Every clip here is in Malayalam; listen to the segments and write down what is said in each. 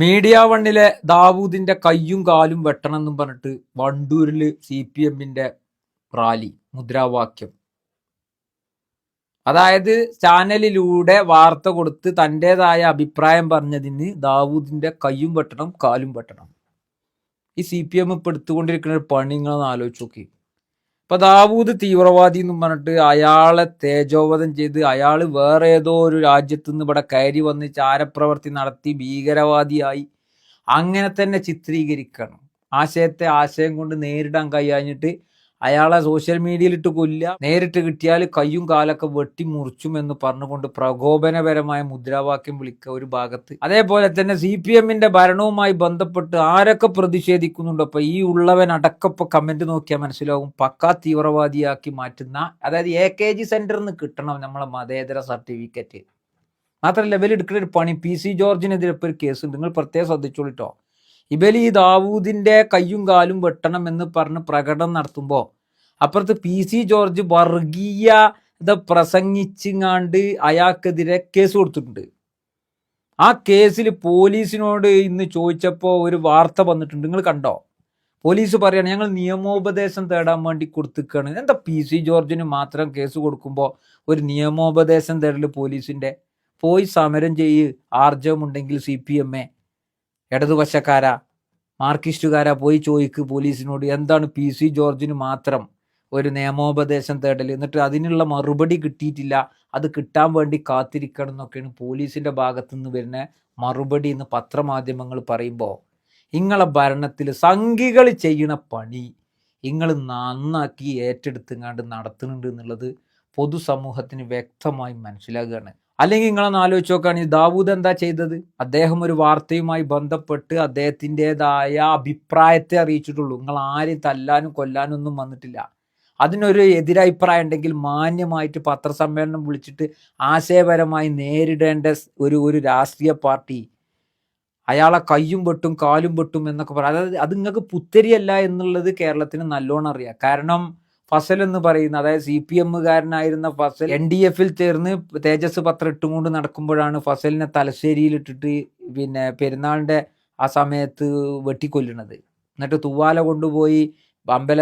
മീഡിയ വണ്ണിലെ ദാവൂദിന്റെ കയ്യും കാലും വെട്ടണം എന്നും പറഞ്ഞിട്ട് വണ്ടൂരിൽ സി പി എമ്മിന്റെ റാലി മുദ്രാവാക്യം. അതായത് ചാനലിലൂടെ വാർത്ത കൊടുത്ത് തന്റെതായ അഭിപ്രായം പറഞ്ഞതിന് ദാവൂദിന്റെ കയ്യും വെട്ടണം കാലും വെട്ടണം. ഈ സി പി എം ഇപ്പൊ എടുത്തുകൊണ്ടിരിക്കുന്ന ഒരു പണി നിങ്ങളൊന്ന് ആലോചിച്ച് നോക്കി. ഇപ്പൊ ദാവൂദ് തീവ്രവാദി എന്നും പറഞ്ഞിട്ട് അയാളെ തേജോവധം ചെയ്ത് അയാൾ വേറെ ഏതോ ഒരു രാജ്യത്ത് നിന്ന് ഇവിടെ കയറി വന്ന് ചാരപ്രവർത്തി നടത്തി ഭീകരവാദിയായി അങ്ങനെ തന്നെ ചിത്രീകരിക്കണം. ആശയത്തെ ആശയം കൊണ്ട് നേരിടാൻ കഴിയാഞ്ഞിട്ട് അയാളെ സോഷ്യൽ മീഡിയയിൽ ഇട്ട് കൊല്ല നേരിട്ട് കിട്ടിയാൽ കയ്യും കാലൊക്കെ വെട്ടി മുറിച്ചും എന്ന് പറഞ്ഞുകൊണ്ട് പ്രകോപനപരമായ മുദ്രാവാക്യം വിളിക്കുക ഒരു ഭാഗത്ത്. അതേപോലെ തന്നെ സി പി എമ്മിന്റെ ഭരണവുമായി ബന്ധപ്പെട്ട് ആരൊക്കെ പ്രതിഷേധിക്കുന്നുണ്ടോ? അപ്പൊ ഈ ഉള്ളവൻ അടക്കപ്പോ കമന്റ് നോക്കിയാൽ മനസ്സിലാവും. പക്കാ തീവ്രവാദിയാക്കി മാറ്റുന്ന അതായത് എ കെ ജി സെന്ററിൽ നിന്ന് കിട്ടണം നമ്മളെ മതേതര സർട്ടിഫിക്കറ്റ് മാത്രമല്ല ഇവർ എടുക്കുന്ന ഒരു പണി പി സി ജോർജിനെതിരെ ഇപ്പോൾ ഒരു കേസ് ഉണ്ട്. നിങ്ങൾ പ്രത്യേകം ശ്രദ്ധിച്ചോളിട്ടോ ഇവർ ദാവൂദിന്റെ കയ്യും കാലും വെട്ടണം എന്ന് പറഞ്ഞ് പ്രകടനം നടത്തുമ്പോൾ അപ്പുറത്ത് പി സി ജോർജ് വർഗീയത പ്രസംഗിച്ചിങ്ങാണ്ട് അയാൾക്കെതിരെ കേസ് കൊടുത്തിട്ടുണ്ട്. ആ കേസിൽ പോലീസിനോട് ഇന്ന് ചോദിച്ചപ്പോൾ ഒരു വാർത്ത വന്നിട്ടുണ്ട്. നിങ്ങൾ കണ്ടോ? പോലീസ് പറയാണ് ഞങ്ങൾ നിയമോപദേശം തേടാൻ വേണ്ടി കൊടുത്തിക്കാണ്. എന്താ പി സി ജോർജിന് മാത്രം കേസ് കൊടുക്കുമ്പോൾ ഒരു നിയമോപദേശം തേടൽ പോലീസിന്റെ? പോയി സമരം ചെയ്യ് ആർജവമുണ്ടെങ്കിൽ സി പി എം എ. ഇടതുപക്ഷക്കാരാ മാർക്കിസ്റ്റുകാരാ പോയി ചോദിക്ക് പോലീസിനോട് എന്താണ് പി. സി. ജോർജിന് മാത്രം ഒരു നിയമോപദേശം തേടൽ? എന്നിട്ട് അതിനുള്ള മറുപടി കിട്ടിയിട്ടില്ല. അത് കിട്ടാൻ വേണ്ടി കാത്തിരിക്കണം എന്നൊക്കെയാണ് പോലീസിന്റെ ഭാഗത്തു നിന്ന് വരുന്ന മറുപടി എന്ന് പത്രമാധ്യമങ്ങൾ പറയുമ്പോൾ നിങ്ങളെ ഭരണത്തിൽ സംഘികൾ ചെയ്യണ പണി നിങ്ങൾ നന്നാക്കി ഏറ്റെടുത്തുങ്ങാണ്ട് നടത്തുന്നുണ്ട് എന്നുള്ളത് പൊതുസമൂഹത്തിന് വ്യക്തമായി മനസ്സിലാകുകയാണ് അല്ലെങ്കിൽ നിങ്ങളൊന്ന് ആലോചിച്ച് നോക്കുകയാണെങ്കിൽ ദാവൂദ് എന്താ ചെയ്തത്? അദ്ദേഹം ഒരു വാർത്തയുമായി ബന്ധപ്പെട്ട് അദ്ദേഹത്തിന്റെതായ അഭിപ്രായത്തെ അറിയിച്ചിട്ടുള്ളൂ. നിങ്ങൾ ആരും തല്ലാനും കൊല്ലാനും ഒന്നും വന്നിട്ടില്ല. അതിനൊരു എതിരഭിപ്രായം ഉണ്ടെങ്കിൽ മാന്യമായിട്ട് പത്രസമ്മേളനം വിളിച്ചിട്ട് ആശയപരമായി നേരിടേണ്ട ഒരു ഒരു രാഷ്ട്രീയ പാർട്ടി അയാളെ കയ്യും വെട്ടും കാലും വെട്ടും എന്നൊക്കെ പറയാം അതായത് അത് നിങ്ങൾക്ക് പുത്തരിയല്ല എന്നുള്ളത് കേരളത്തിന് നല്ലോണം അറിയാം. കാരണം ഫസൽ എന്ന് പറയുന്ന അതായത് സി പി എമ്മുകാരനായിരുന്ന ഫസൽ എൻ ഡി എഫിൽ ചേർന്ന് തേജസ് പത്രം ഇട്ടുകൊണ്ട് നടക്കുമ്പോഴാണ് ഫസലിനെ തലശ്ശേരിയിൽ ഇട്ടിട്ട് പിന്നെ പെരുന്നാളിന്റെ ആ സമയത്ത് വെട്ടിക്കൊല്ലണത് എന്നിട്ട് തൂവാല കൊണ്ടുപോയി അമ്പല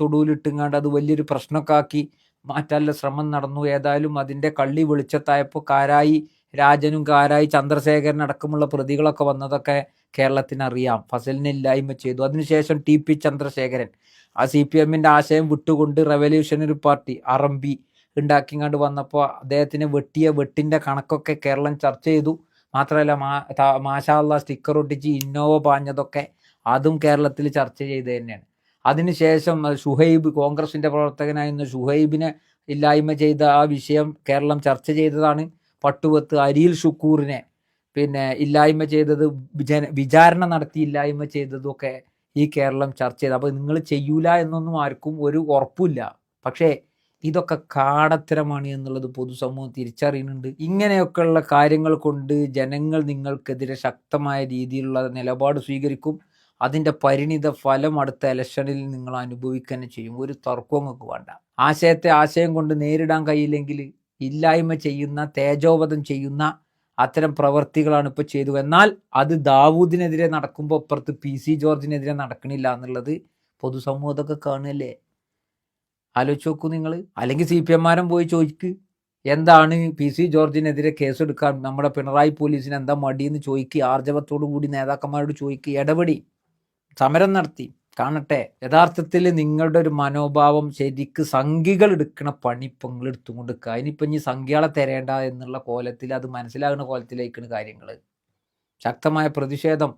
തൊടുവിലിട്ടുങ്ങാണ്ട് അത് വലിയൊരു പ്രശ്നമൊക്കെ ആക്കി മാറ്റാനുള്ള ശ്രമം നടന്നു. ഏതായാലും അതിന്റെ കള്ളി വെളിച്ചത്തായപ്പോൾ കാരായി രാജനും കാരായി ചന്ദ്രശേഖരൻ അടക്കമുള്ള പ്രതികളൊക്കെ വന്നതൊക്കെ കേരളത്തിന് അറിയാം ഫസലിനെ ഇല്ലായ്മ ചെയ്തു. അതിനുശേഷം ടി പി ചന്ദ്രശേഖരൻ. ആ സി പി എമ്മിന്റെ ആശയം വിട്ടുകൊണ്ട് റെവല്യൂഷണറി പാർട്ടി അറമ്പി ഉണ്ടാക്കിങ്ങാണ്ട് വന്നപ്പോൾ അദ്ദേഹത്തിന് വെട്ടിയ വെട്ടിന്റെ കണക്കൊക്കെ കേരളം ചർച്ച ചെയ്തു. മാത്രമല്ല മാ മാഷാള്ള സ്റ്റിക്കർ ഒട്ടിച്ച് ഇന്നോവ പാഞ്ഞതൊക്കെ അതും കേരളത്തിൽ ചർച്ച ചെയ്ത് തന്നെയാണ്. അതിനുശേഷം ഷുഹൈബ് കോൺഗ്രസിന്റെ പ്രവർത്തകനായിരുന്ന ഷുഹൈബിനെ ഇല്ലായ്മ ചെയ്ത ആ വിഷയം കേരളം ചർച്ച ചെയ്തതാണ്. പട്ടുവത്ത് അരിയിൽ ഷുക്കൂറിനെ പിന്നെ ഇല്ലായ്മ ചെയ്തത് ജന വിചാരണ നടത്തി ഇല്ലായ്മ ചെയ്തതൊക്കെ ഈ കേരളം ചർച്ച ചെയ്ത്. അപ്പോൾ നിങ്ങൾ ചെയ്യൂല എന്നൊന്നും ആർക്കും ഒരു ഉറപ്പില്ല പക്ഷേ ഇതൊക്കെ കാടത്തരമാണ് എന്നുള്ളത് പൊതുസമൂഹം തിരിച്ചറിയുന്നുണ്ട്. ഇങ്ങനെയൊക്കെയുള്ള കാര്യങ്ങൾ കൊണ്ട് ജനങ്ങൾ നിങ്ങൾക്കെതിരെ ശക്തമായ രീതിയിലുള്ള നിലപാട് സ്വീകരിക്കും. അതിന്റെ പരിണിത ഫലം അടുത്ത ഇലക്ഷനിൽ നിങ്ങൾ അനുഭവിക്കുക ചെയ്യും. ഒരു തർക്കവും വേണ്ട. ആശയത്തെ ആശയം കൊണ്ട് നേരിടാൻ കഴിയില്ലെങ്കിൽ ഇല്ലായ്മ ചെയ്യുന്ന തേജോവധം ചെയ്യുന്ന അത്തരം പ്രവർത്തികളാണ് ഇപ്പോൾ ചെയ്തു. എന്നാൽ അത് ദാവൂദിനെതിരെ നടക്കുമ്പോൾ അപ്പുറത്ത് പി സി ജോർജിനെതിരെ നടക്കണില്ല എന്നുള്ളത് പൊതുസമൂഹത്തൊക്കെ കാണുകയല്ലേ? ആലോചിച്ച് നോക്കൂ നിങ്ങൾ. അല്ലെങ്കിൽ സി പി എംമാരും പോയി ചോദിക്ക്. എന്താണ് പി സി ജോർജിനെതിരെ കേസെടുക്കാൻ നമ്മുടെ പിണറായി പോലീസിന് എന്താ മടിയെന്ന് ചോദിക്കുക ആർജവത്തോടു കൂടി നേതാക്കന്മാരോട് ചോദിക്കുക ഇടപെടി. സമരം നടത്തി. കാണട്ടെ. യഥാർത്ഥത്തിൽ നിങ്ങളുടെ ഒരു മനോഭാവം ശരിക്ക് സംഖ്യകൾ എടുക്കുന്ന പണി എടുത്തുകൊണ്ട് നിൽക്കുക അതിനിപ്പം ഇനി സംഖ്യകളെ തരേണ്ട എന്നുള്ള കോലത്തിൽ അത് മനസ്സിലാകുന്ന കോലത്തിലേക്കാണ് കാര്യങ്ങൾ ശക്തമായ പ്രതിഷേധം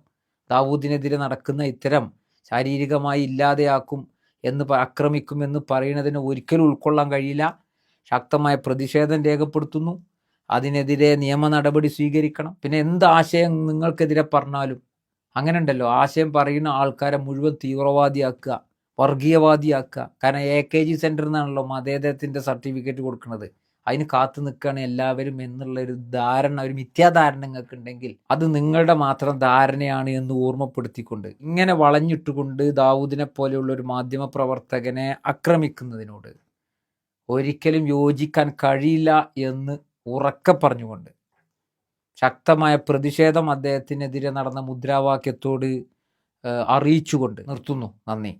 ദാവൂദിനെതിരെ നടക്കുന്ന ഇത്തരം ശാരീരികമായി ഇല്ലാതെയാക്കും എന്ന് ആക്രമിക്കും എന്ന് പറയുന്നതിന് ഒരിക്കലും ഉൾക്കൊള്ളാൻ കഴിയില്ല. ശക്തമായ പ്രതിഷേധം രേഖപ്പെടുത്തുന്നു. അതിനെതിരെ നിയമ നടപടി സ്വീകരിക്കണം. പിന്നെ എന്ത് ആശയം നിങ്ങൾക്കെതിരെ പറഞ്ഞാലും അങ്ങനെ ഉണ്ടല്ലോ ആശയം പറയുന്ന ആൾക്കാരെ മുഴുവൻ തീവ്രവാദിയാക്കുക വർഗീയവാദിയാക്കുക. കാരണം എ കെ ജി സെന്ററിൽ നിന്നാണല്ലോ മതേതരത്തിന്റെ സർട്ടിഫിക്കറ്റ് കൊടുക്കുന്നത്. അതിന് കാത്തു നിൽക്കുകയാണ് എല്ലാവരും എന്നുള്ള ഒരു ധാരണ ഒരു മിഥ്യാധാരണ നിങ്ങൾക്ക് ഉണ്ടെങ്കിൽ അത് നിങ്ങളുടെ മാത്രം ധാരണയാണ് എന്ന് ഓർമ്മപ്പെടുത്തിക്കൊണ്ട് ഇങ്ങനെ വളഞ്ഞിട്ടുകൊണ്ട് ദാവൂദിനെ പോലെയുള്ള ഒരു മാധ്യമ പ്രവർത്തകനെ ആക്രമിക്കുന്നതിനോട് ഒരിക്കലും യോജിക്കാൻ കഴിയില്ല എന്ന് ഉറക്കെ പറഞ്ഞുകൊണ്ട് ശക്തമായ പ്രതിഷേധം അദ്ദേഹത്തിനെതിരെ നടന്ന മുദ്രാവാക്യത്തോട് അറിയിച്ചുകൊണ്ട് നിർത്തുന്നു. നന്ദി.